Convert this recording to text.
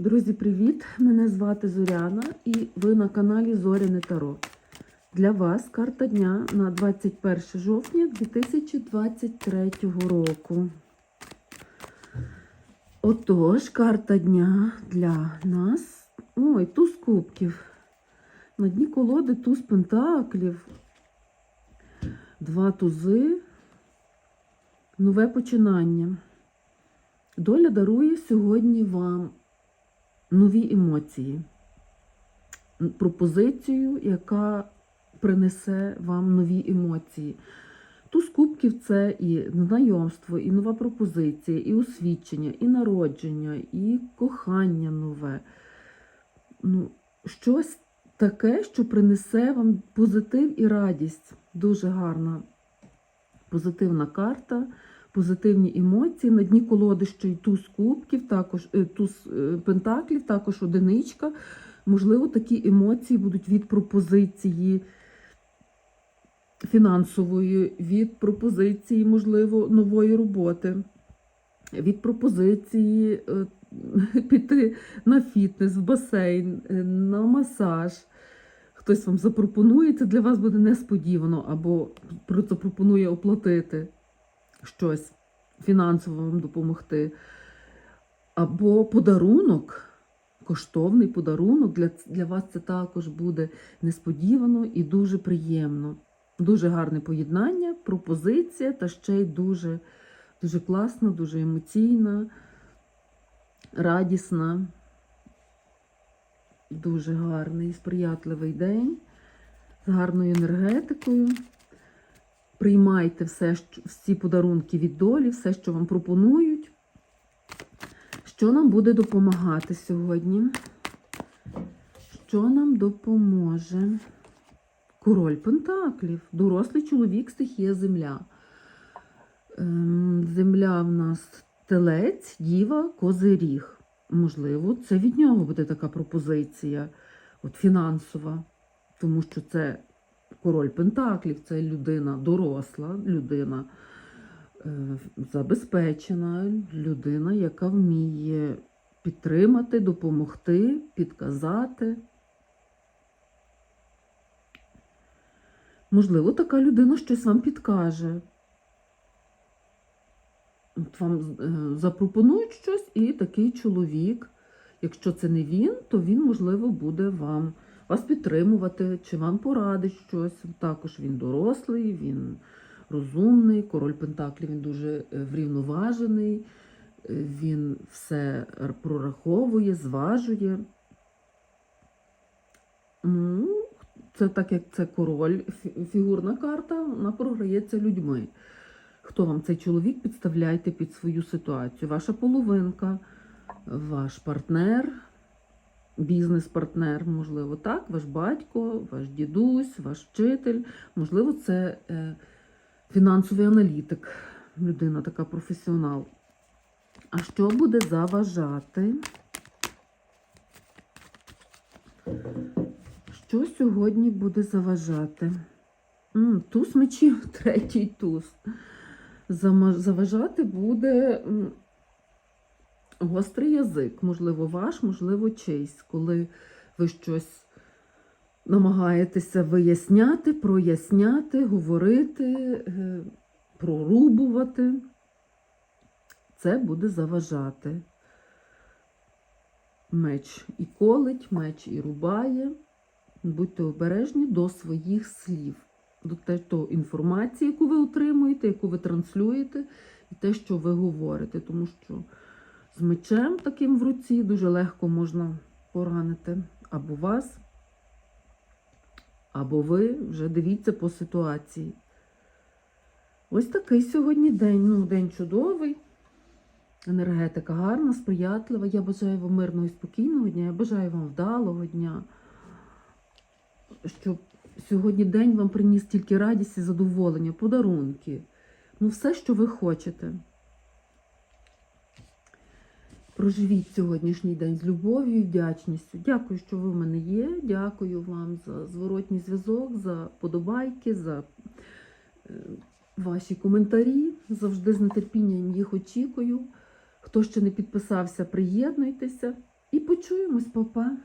Друзі, привіт! Мене звати Зоряна і ви на каналі Зоряне Таро. Для вас карта дня на 21 жовтня 2023 року. Отож, карта дня для нас. Ой, туз кубків. На дні колоди туз пентаклів. Два тузи. Нове починання. Доля дарує сьогодні вам нові емоції, пропозицію, яка принесе вам нові емоції. Туз кубків це і знайомство, і нова пропозиція, і освідчення, і народження, і кохання нове. Ну, Щось таке, що принесе вам позитив і радість. Дуже гарна позитивна карта позитивні емоції. На дні колоди ще й туз кубків, також е, туз е, пентаклів, також одиничка. Можливо, такі емоції будуть від пропозиції фінансової, від пропозиції, можливо, нової роботи, від пропозиції е, піти на фітнес, в басейн, на масаж. Хтось вам запропонує, це для вас буде несподівано, або запропонує оплатити щось фінансово вам допомогти. Або подарунок, коштовний подарунок, для, для вас це також буде несподівано і дуже приємно. Дуже гарне поєднання, пропозиція, та ще й дуже, дуже класна, дуже емоційна, радісна, дуже гарний, сприятливий день з гарною енергетикою. Приймайте все, всі подарунки від долі, все, що вам пропонують. Що нам буде допомагати сьогодні? Що нам допоможе? Король Пентаклів, дорослий чоловік, стихія земля. Ем, земля в нас телець, діва, козиріг. Можливо, це від нього буде така пропозиція, от фінансова, тому що це король Пентаклів це людина доросла, людина е, забезпечена, людина, яка вміє підтримати, допомогти, підказати. Можливо, така людина щось вам підкаже. От Вам е, запропонують щось, і такий чоловік, якщо це не він, то він, можливо, буде вам вас підтримувати, чи вам порадить щось. Також він дорослий, він розумний, король Пентаклів він дуже е, врівноважений, е, він все прораховує, зважує. Ну, Це так як це король, фігурна карта, вона програється людьми. Хто вам цей чоловік, підставляйте під свою ситуацію? Ваша половинка, ваш партнер бізнес-партнер, можливо, так, ваш батько, ваш дідусь, ваш вчитель, можливо, це е, фінансовий аналітик, людина така професіонал. А що буде заважати? Що сьогодні буде заважати? Туз мечів, третій туз. Заважати буде гострий язик, можливо, ваш, можливо, чийсь, коли ви щось намагаєтеся виясняти, проясняти, говорити, е, прорубувати, це буде заважати. Меч і колить, меч і рубає. Будьте обережні до своїх слів, до те, то інформації, яку ви отримуєте, яку ви транслюєте, і те, що ви говорите, тому що з мечем таким в руці дуже легко можна поранити або вас, або ви вже дивіться по ситуації. Ось такий сьогодні день. Ну, день чудовий, енергетика гарна, сприятлива. Я бажаю вам мирного і спокійного дня, я бажаю вам вдалого дня, щоб сьогодні день вам приніс тільки радість і задоволення, подарунки. Ну, все, що ви хочете. Проживіть сьогоднішній день з любов'ю і вдячністю. Дякую, що ви в мене є. Дякую вам за зворотній зв'язок, за подобайки, за е, ваші коментарі. Завжди з нетерпінням їх очікую. Хто ще не підписався, приєднуйтеся і почуємось, папа.